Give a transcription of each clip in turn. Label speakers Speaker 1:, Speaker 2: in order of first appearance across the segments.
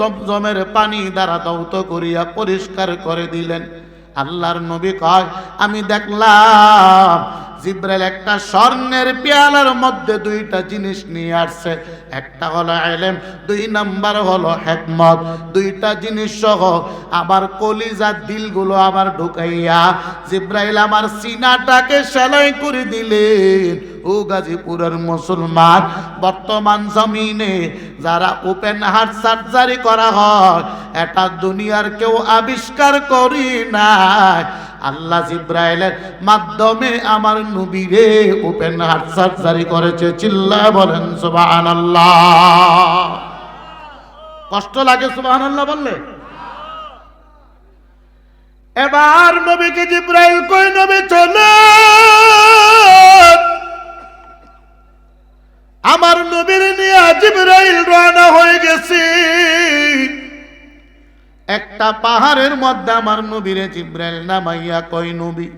Speaker 1: জমজমের পানি দ্বারা দৌত করিয়া পরিষ্কার করে দিলেন। আল্লাহর নবী কয়, আমি দেখলাম জিব্রাইল একটা স্বর্ণের পেয়ালার মধ্যে দুইটা জিনিস নিয়ে আসছে। একটা হলো এলেম দুই নাম্বার হলো হেকমত। দুইটা জিনিস সহ আবার কলিজার দিলগুলো আবার ঢুকাইয়া জিব্রাইল আমার সিনাটাকে সেলাই করে দিলেন। ও গাজীপুরের মুসলমান, বর্তমান জমিনে যারা ওপেন হার্ট সার্জারি করা হয়, এটা দুনিয়ার কেউ আবিষ্কার করি না আল্লাহ জিব্রাইলের মাধ্যমে আমার নবীরে ওপেন হার্ট সার্জারি করেছে চিল্লা বলেন সুবাহান কষ্ট লাগে সুবাহান বললে? এবার নবীকে জিব্রাইল কই নবী চলে? আমার নবীর নিয়ে জিব্রাইল রওনা হয়ে গেছে। একটা পাহাড়ের মধ্যে আমার নবীরে জিব্রাইল নামাইয়া কই নবী,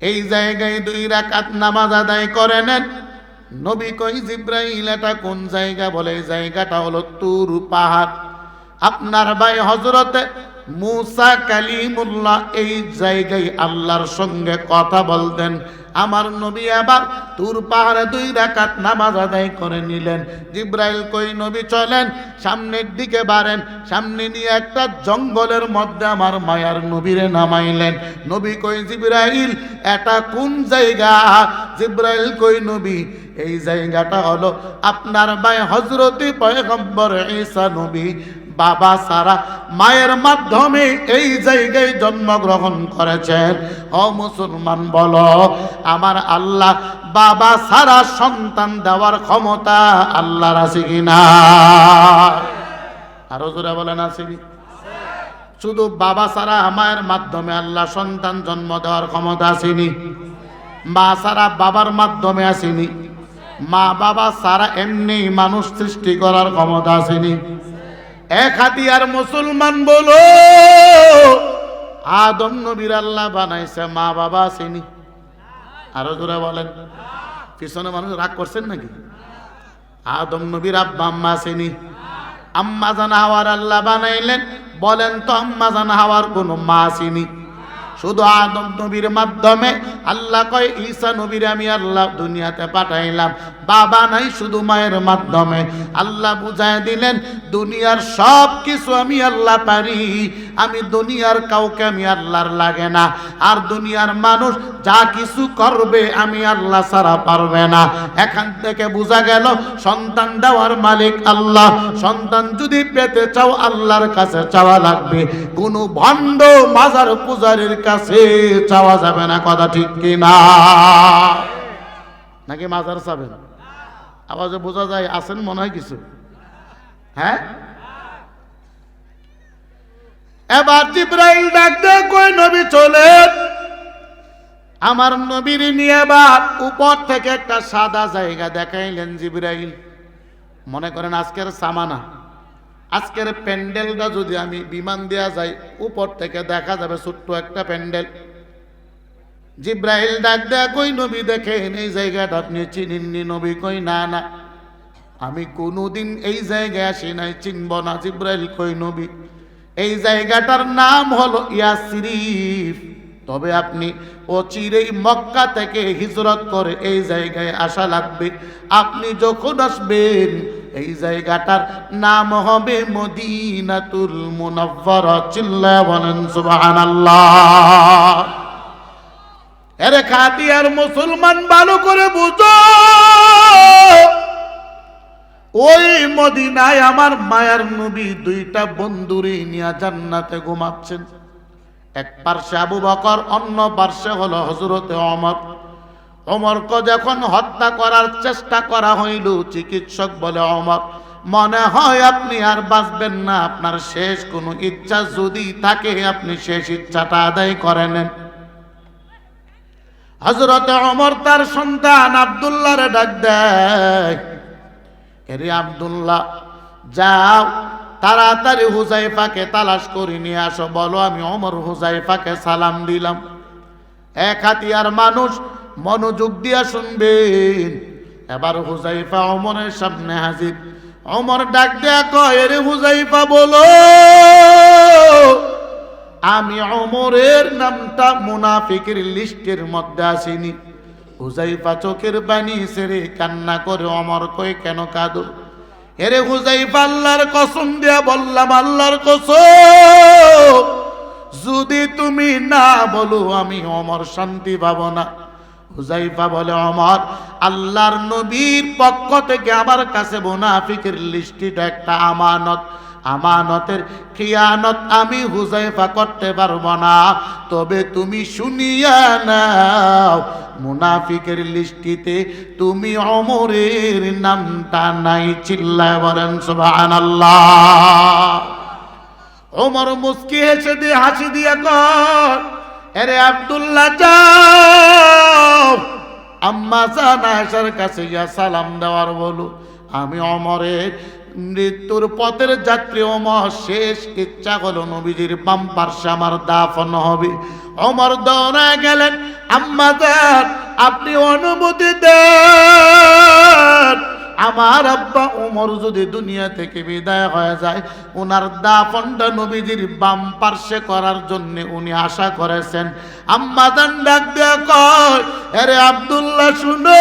Speaker 1: এই জায়গায় দুই রাকাত নামাজ আদায় করে নেন। নবী কই জিব্রাইল, এটা কোন জায়গা? বলে জায়গাটা হলো তুর পাহাড়। আপনার ভাই হজরতে মুসা কালিমুল্লাহ এই জায়গায় আল্লাহর সঙ্গে কথা বলতেন। আমার নবী আবার তুর পাহাড়ে দুই রাকাত নামাজ আদায় করে নিলেন। জিব্রাইল কই নবী চলেন, সামনের দিকে বাড়েন, সামনে নিয়ে একটা জঙ্গলের মধ্যে আমার মায়ার নবীরে নামাইলেন। নবী কই, জিব্রাইল, এটা কোন জায়গা? জিব্রাইল কই, নবী, এই জায়গাটা হলো আপনার ভাই হজরতি পয়গম্বর ঈসা নবী। বাবা সারা মায়ের মাধ্যমে এই জায়গায় জন্মগ্রহণ করেছেন। ও মুসলমান বলো, আমার আল্লাহ বাবা সারা সন্তান দেওয়ার ক্ষমতা আল্লাহর আছে কিনা? আরও জোরে বলেন কি? শুধু বাবা সারা মায়ের মাধ্যমে আল্লাহ সন্তান জন্ম দেওয়ার ক্ষমতা আসেনি। মা সারা বাবার মাধ্যমে আসেনি। মা বাবা সারা এমনি মানুষ সৃষ্টি করার ক্ষমতা আসেনি। এক হাতিয়ার মুসলমান বলো। আদম নবীর আল্লাহ বানাইছে, মা বাবা আসেনি। আরও জোরে বলেন। পিছনে মানুষ রাগ করছেন নাকি? আদম নবীর আব্বা, আম্মা আসেনি। আম্মা জান হাওয়ার আল্লাহ বানাইলেন। বলেন তো আম্মা জান হাওয়ার কোনো মা আসেনি। শুধু আদম নবীর মাধ্যমে আল্লাহ কয়, ঈসা নবীর আমি আল্লাহ দুনিয়াতে পাঠাইলাম। বাবা নাই, শুধু মায়ের মাধ্যমে। আল্লাহ বুঝায় দিলেন, দুনিয়ার সব কিছু আমি আল্লাহ পারি, আমি দুনিয়ার কাউকে আমি আল্লাহর লাগে না। আর দুনিয়ার মানুষ যা কিছু করবে আমি আল্লাহ ছাড়া পারবে না। এখান থেকে বোঝা গেল, সন্তান দেওয়ার মালিক আল্লাহ। সন্তান যদি পেতে চাও, আল্লাহর কাছে চাওয়া লাগবে। কোনো ভণ্ড মাজার পূজারীর কাছে চাওয়া যাবে না, কথা ঠিক কিনা? নাকি মাজার চাবেন? আওয়াজে বোঝা যায়, আছেন মনে হয় কিছু। হ্যাঁ? এবার জিব্রাইল ডাক দিয়ে, কই নবী চলে আমার নবীর নিয়ে এবার উপর থেকে একটা সাদা জায়গা দেখাইলেন জিব্রাইল। মনে করেন আজকের সামানা। আজকের প্যান্ডেলটা যদি আমি বিমান দেয়া যাই উপর থেকে দেখা যাবে ছোট্ট একটা প্যান্ডেল। জিব্রাইল ডাক দেয়া কই, নবী দেখেন এই জায়গাটা আপনি চিনিননি, নবী কই, না না। আমি কোনোদিন এই জায়গায় আসি নাই, চিনব না। জিব্রাইল কই, নবী? এই জায়গাটার নাম হলো ইয়াসরিফ। তবে আপনি অচিরেই মক্কা থেকে হিজরত করে এই জায়গায় আসা লাগবে। আপনি যখন আসবেন, এই জায়গাটার নাম হবে মদিনাতুল মুনাফফারা। চিল্লা বলেন, সুবহানাল্লাহ। এরে খাতিয়ার মুসলমান ভালো করে বুঝো। ওই মদিনায় আমার মায়ার নবী দুইটা বন্ধুরে নিয়ে জান্নাতে ঘুমাচ্ছেন। এক পার্শ্বে আবু বকর, অন্য পার্শ্বে হলো হজরতে অমর অমরকে যখন হত্যা করার চেষ্টা করা হইল, চিকিৎসক বলে অমর মনে হয় আপনি আর বাঁচবেন না। আপনার শেষ কোনো ইচ্ছা যদি থাকে, আপনি শেষ ইচ্ছাটা আদায় করে নেন। হজরতে অমর তার সন্তান আবদুল্লাহরে ডাক দেয় এরে আবদুল্লাহ, যাও, তাড়াতাড়ি হুজাইফাকে তালাশ করে নিয়ে আসো, বলো আমি অমর হুজাইফাকে সালাম দিলাম। এক হাতিয়ার মানুষ মনোযোগ দিয়া শুনবেন। এবার হুজাইফা অমরের সামনে হাজির। অমর ডাক দেয়া কয় রে হুজাইফা বলো। আমি অমরের নামটা মুনাফিকের লিস্টের মধ্যে আসিনি। হুজাইফা চোখের পানি সেরে কান্না করে অমর কই কেন কাঁদো? এরে হুজাইফা, আল্লাহর কসম দিয়া বললাম, আল্লাহর কসম। যদি তুমি না বলো, আমি অমর শান্তি পাবো না। হুজাইফা বলে অমর আল্লাহর নবীর পক্ষ থেকে আমার কাছে মুনাফিকের লিস্টিটা একটা আমানত। আমানতের খিয়ানত আমি হুজাইফা করতে পারব না। তবে তুমি শুনিয়া নাও, মুনাফিকের লিস্টিতে তুমি অমরের নামটা নাই চিল্লায় বলেন, সুবহানাল্লাহ। ওমর মুস্কি হেসে দিয়ে হাসি দিয়ে কর এরে আব্দুল্লাহ যাও, আম্মা জান কাছে ইয়া সালাম দেওয়ার বলো। আমি অমরের মৃত্যুর পথের যাত্রী অমর শেষ ইচ্ছা হলো নবীজির বাম পার্শ্বে আমার দাফন হবে। অমর দৌড়ায় গেলেন, আম্মা আপনি অনুমতি দেন। আমার আব্বা উমর যদি দুনিয়া থেকে বিদায় হয়ে যায় ওনার দাফনটা নবীজির বাম পার্শ্বে করার জন্য উনি আশা করেছেন। আম্মা দান ডাক দেয়া কয় আরে আব্দুল্লাহ, শুনো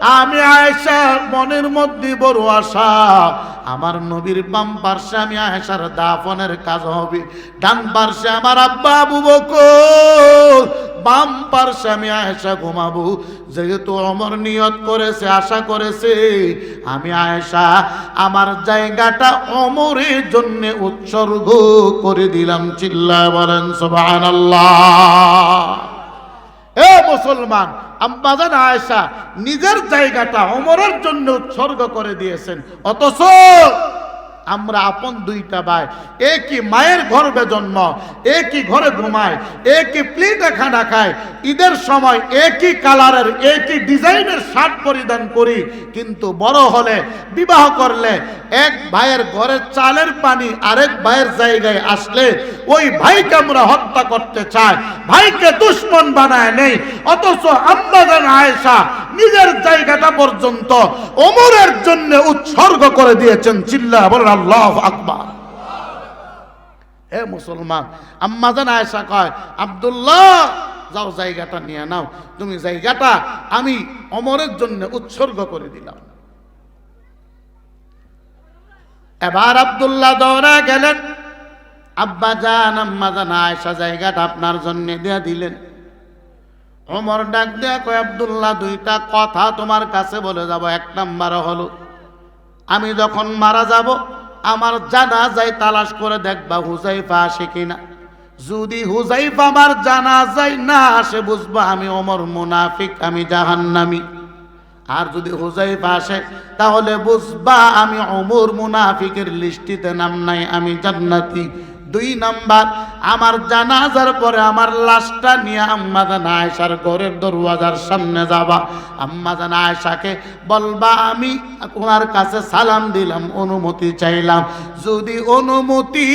Speaker 1: আমি আয়েশা, মনের মধ্যে বড় আশা। আমার নবীর বাম পার্শ্বে আমি আয়েশার দাফনের কাজ হবে। ডান পার্শ্বে আমার আব্বা আবু বকর। বাম পার্শ্বে আমি আয়েশা ঘুমাবো। যেহেতু অমর নিয়ত করেছে, আশা করেছে, আমি আয়েশা, আমার জায়গাটা অমরের জন্য উৎসর্গ করে দিলাম। চিল্লা বলেন, সুবহানাল্লাহ। এ মুসলমান আম্মাজান আয়েশা নিজের জায়গাটা অমরের জন্য উৎসর্গ করে দিয়েছেন। অথচ আমরা আপন দুইটা ভাই। একই মায়ের গর্ভে জন্ম একই ঘরে ঘুমায় একই প্লেটে খানা খায়, ঈদের সময় একই কালারের একই ডিজাইনের শার্ট পরিধান করি। কিন্তু বড় হলে, বিবাহ করলে এক ভাইয়ের ঘরের চালের পানি আরেক ভাইয়ের জায়গায় আসলে ওই ভাইকে আমরা হত্যা করতে চাই। ভাইকে দুশ্মন বানায় নেই। অথচ আম্মাজান আয়েশা নিজের জায়গাটা পর্যন্ত ওমরের জন্য উৎসর্গ করে দিয়েছেন। চিল্লা বলেন আল্লাহ আকবার। হে মুসলমান আম্মাজান আয়েশা কয়, আব্দুল্লাহ, যাও জায়গাটা নিয়ে নাও। তুমি জায়গাটা আমি অমরের জন্য উৎসর্গ করে দিলাম। এবার আব্দুল্লাহ দৌড়া গেলেন। আব্বা যান আম্মা যান আয়সা জায়গাটা আপনার জন্য দিয়ে দিলেন। অমর ডাক দেয়া কয়, আব্দুল্লাহ, দুইটা কথা তোমার কাছে বলে যাব। এক নাম্বার হলো, আমি যখন মারা যাব আমার জানা যায় তালাশ করে দেখবা হুজাইফা আসে কিনা। যদি হুজাইফা আমার জানা যায় না আসে, বুঝবা আমি অমর মুনাফিক, আমি জাহান্নামী। আর যদি হুজাইফা আসে, তাহলে বুঝবা আমি অমর মুনাফিকের লিস্টিতে নাম নাই, আমি জান্নাতি। দুই নাম্বার, আমার জানাজার পরে আমার লাশটা নিয়ে আম্মাজান আয়েশার ঘরের দরওয়াজার সামনে যাবা। আম্মাজান আয়েশাকে বলবা, আমি ওনার কাছে সালাম দিলাম, অনুমতি চাইলাম। যদি অনুমতি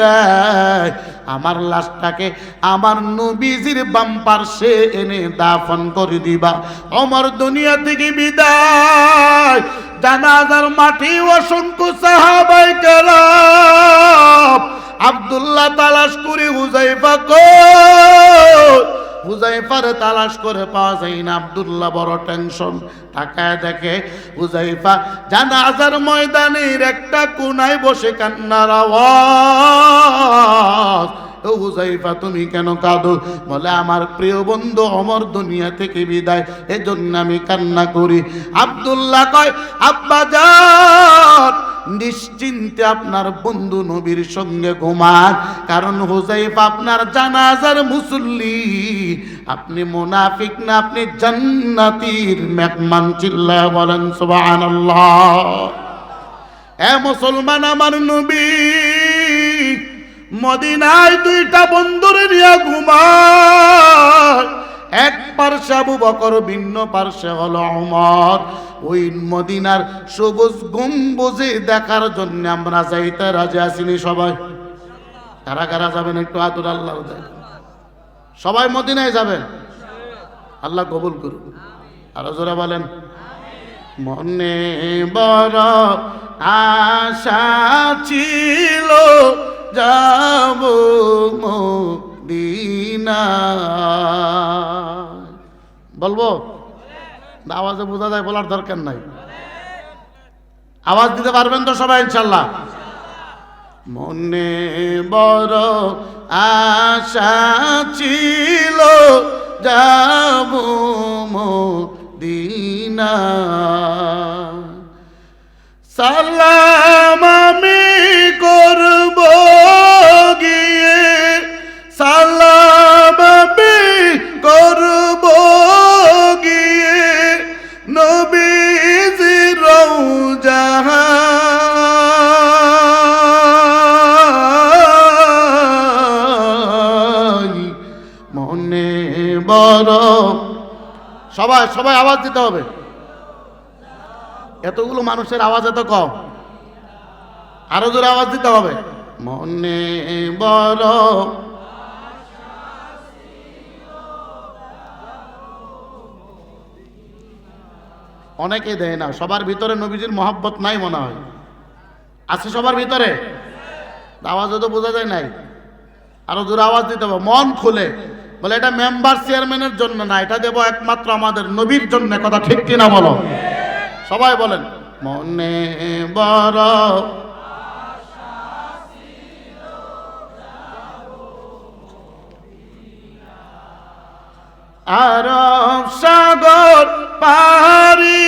Speaker 1: দেয়, আমার লাশটাকে আমার নবীজির বাম পার্শ্বে এনে দাফন করে দিবা। অমর দুনিয়া থেকে বিদায়। জানাজার মাটি অসংখ্য সাহাবাই কেরাম আব্দুল্লাহ তালাশ করে হুজাইফা কই? হুজাইফার তালাশ করে পাওয়া যায় না, আব্দুল্লাহ বড় টেনশন। তাকায় দেখে হুজাইফা জানাজার ময়দানের একটা কোনায় বসে কান্নার আওয়াজ। ও হুজাইফা, তুমি কেন কাঁদো? বলে, আমার প্রিয় বন্ধু অমর দুনিয়া থেকে বিদায়, এজন্য আমি কান্না করি। আব্দুল্লাহ কয়, আব্বা যান। নিশ্চিন্তে আপনার বন্ধু নবীর সঙ্গে ঘুমান। কারণ হুজাইফা আপনার জানাজার মুসল্লি। আপনি মুনাফিক না, আপনি জান্নাতির মেহমান চিল্লা বলেন, সুবহানাল্লাহ। এ মুসলমান আমার নবী, মদিনায় দুইটা বন্ধুরে নিয়ে ঘুমায়। এক পার্শ্বে আবু বকর, ভিন্ন পার্শ্বে হলো অমর ওই মদিনার সবুজ গম্বুজে দেখার জন্য আমরা যাইতে রাজি আসিনি সবাই। কারা কারা যাবেন একটু আতুর আল্লাহ সবাই মদিনায় যাবেন? আল্লাহ কবুল করুন আরও জোরে বলেন, মনে বড় আশা ছিল, যাব বলব? না, আওয়াজে বোঝা যায় বলার দরকার নাই। আওয়াজ দিতে পারবেন তো সবাই ইনশাল্লাহ? মনে বড় আশা ছিল যাব মদিনা। সালাম সবাই সবাই আওয়াজ দিতে হবে। এতগুলো মানুষের আওয়াজ এত কম। আরও জোরে আওয়াজ দিতে হবে। মনে বড় অনেকে দেয় না, সবার ভিতরে নবীজির মহাব্বত নাই মনে হয়। আছে সবার ভিতরে? আওয়াজ তো বোঝা যায় নাই। আরও জোরে আওয়াজ দিতে হবে, মন খুলে। বলে, এটা মেম্বার চেয়ারম্যানের জন্য না, এটা দেব একমাত্র আমাদের নবীর জন্য। কথা ঠিক কিনা বলো? সবাই বলেন, মনে বড় আর সাগর পাহাড়ি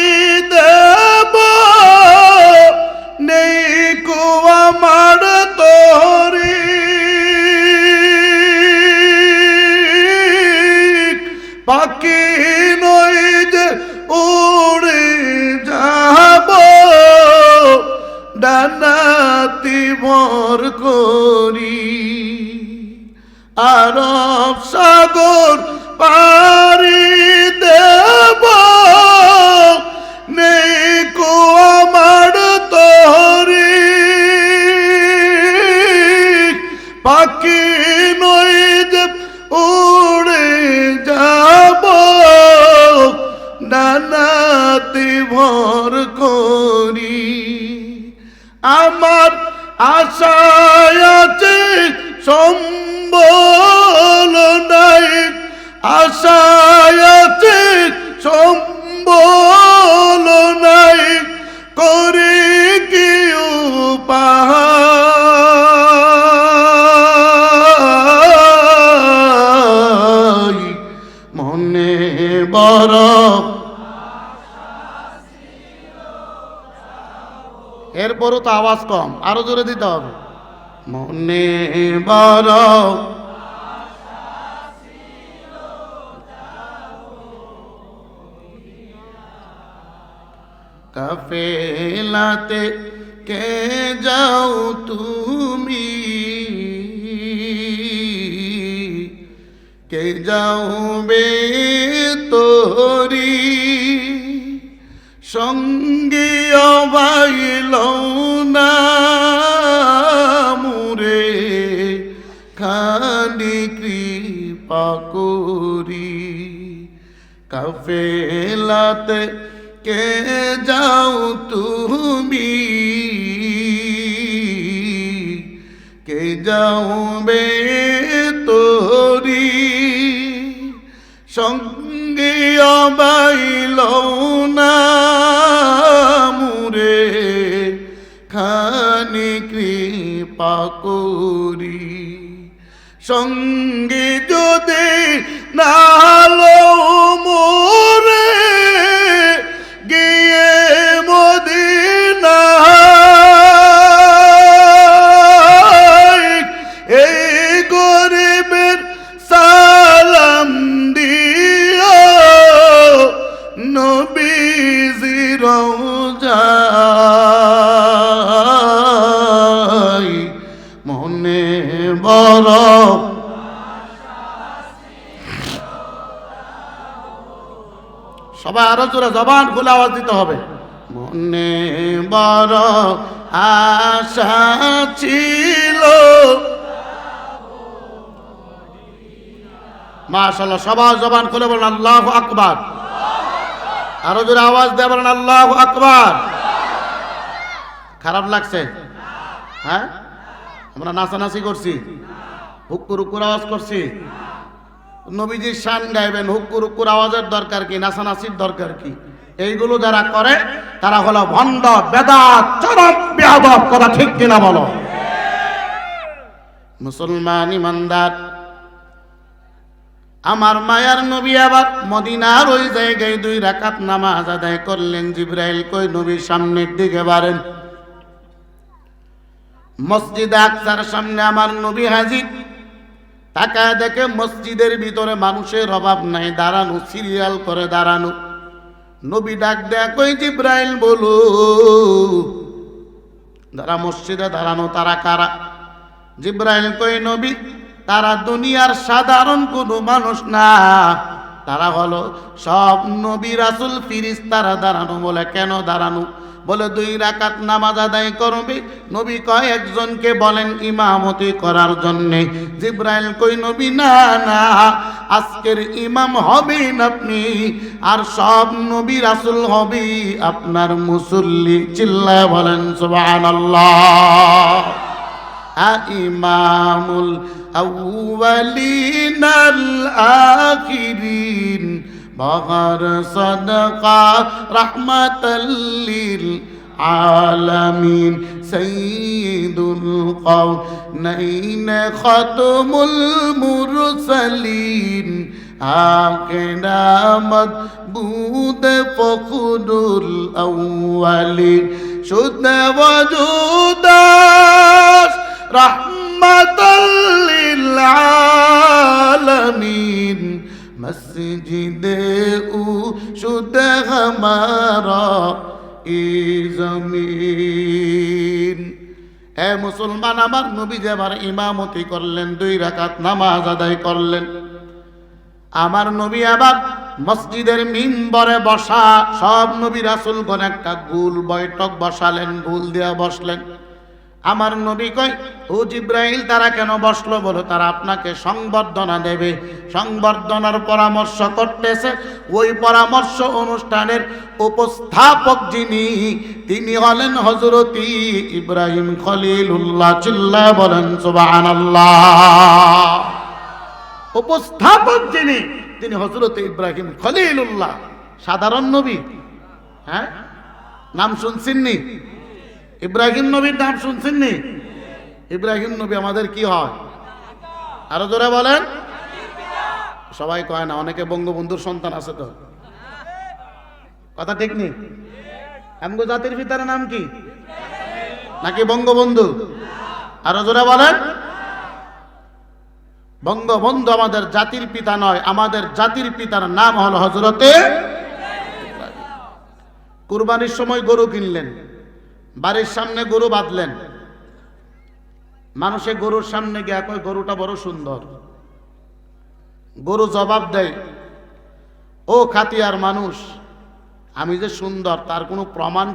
Speaker 1: ভর করি। আরব সাগর আওয়াজ কম, আরও জোরে দিতে হবে। মনে বড় কাফেলাতে কে যাও তুমি? কে যাও বে তোরি? সঙ্গে কাফেলাতে কে যাও তুমি? কে যাও বে তোরি? সঙ্গে অবাইল না মুরে, খানি কৃপা করি। সঙ্গে যদি নালো রোজাই মনে বড় সবাই আরও জোরে জবান খুলে আওয়াজ দিতে হবে। মনে বড় আশা ছিল। মাশাল্লাহ সবার জবান খুলে বলেন, আল্লাহ আকবার। আরও জোরে আওয়াজ দেবেন আল্লাহ আকবার। খারাপ লাগছে? হ্যাঁ? আমরা নাচানাচি করছি। হুক্কুর হুক্কুর আওয়াজ করছি। নবীজির শান গাইবেন, হুক্কুর হুক্কুর আওয়াজের দরকার কি, নাচানাচির দরকার কি? এইগুলো যারা করে, তারা হলো ভণ্ড, বেদাত, চরম বেয়াদব কথা ঠিক কিনা বলো? মুসলমান, ইমানদার আমার মায়ার নবী আবার মদিনার ওই জায়গায় দুই রাকাত নামাজ আদায় করলেন। জিব্রাইল কই, নবীর সামনের দিকে বাড়েন। মসজিদ আকসার সামনে আমার নবী হাজির। তাকায় দেখে মসজিদের ভিতরে মানুষের অভাব নাই, দাঁড়ানো, সিরিয়াল করে দাঁড়ানো। নবী ডাক দেয়া কই, জিব্রাইল বলো, যারা মসজিদে দাঁড়ানো তারা কারা? জিব্রাইল কই, নবী তারা দুনিয়ার সাধারণ কোনো মানুষ না। তারা হলো সব নবী রাসুল ফিরিস তারা দাঁড়ানো বলে, কেন দাঁড়ানো? বলে, দুই রাকাত নামাজ আদায় করবে। নবী কয়, একজনকে বলেন ইমামতি করার জন্যে। জিব্রাইল কই নবী, না না, আজকের ইমাম হবেন আপনি, আর সব নবী রাসুল হবে আপনার মুসল্লি। চিল্লায় বলেন, সুবহানাল্লাহ। আল্লাহ ইমামুল الأولين الآخرين بغر صدقة رحمة للعالمين. سيد القونين ختم المرسلين. آخنا مدبود فخر الأولين. شد وجوداش رحمة এ মুসলমান, আমার নবী যে ইমামতি করলেন, দুই রাকাত নামাজ আদায় করলেন। আমার নবী আবার মসজিদের মিম্বরে বসা, সব নবী রাসুলগণ একটা গুল বৈঠক বসালেন, গুল দিয়া বসলেন। আমার নবী কয়, ও জিব্রাইল, তারা কেন বসল? বলো, তারা আপনাকে সংবর্ধনা দেবে। সংবর্ধনার পরামর্শ করতেছে। ওই পরামর্শ অনুষ্ঠানের উপস্থাপক যিনি, তিনি হলেন হজরতি ইব্রাহিম খলিলুল্লাহ। চিল্লা বলেন, সুবহানাল্লাহ। উপস্থাপক যিনি, তিনি হজরত ইব্রাহিম খলিলুল্লাহ। সাধারণ নবী। হ্যাঁ? নাম শুনছেননি ইব্রাহিম নবীর নাম শুনছেননি? ইব্রাহিম নবী আমাদের কি হয়? আরও জোরে বলেন। সবাই কয় না, অনেকে বঙ্গবন্ধুর সন্তান আছে তো। কথা ঠিক নেই? আমগো জাতির পিতার নাম কি? নাকি বঙ্গবন্ধু? আরও জোরে বলেন। বঙ্গবন্ধু আমাদের জাতির পিতা নয়, আমাদের জাতির পিতার নাম হল হজরতে কুরবানির সময় গরু কিনলেন। বাড়ির সামনে গরু বাঁধলেন। মানুষে গরুর সামনে গিয়া কয়, গরুটা বড় সুন্দর। গরু জবাব দেয়, ও খাতিয়ার মানুষ, আমি যে সুন্দর, তার কোনো প্রমাণ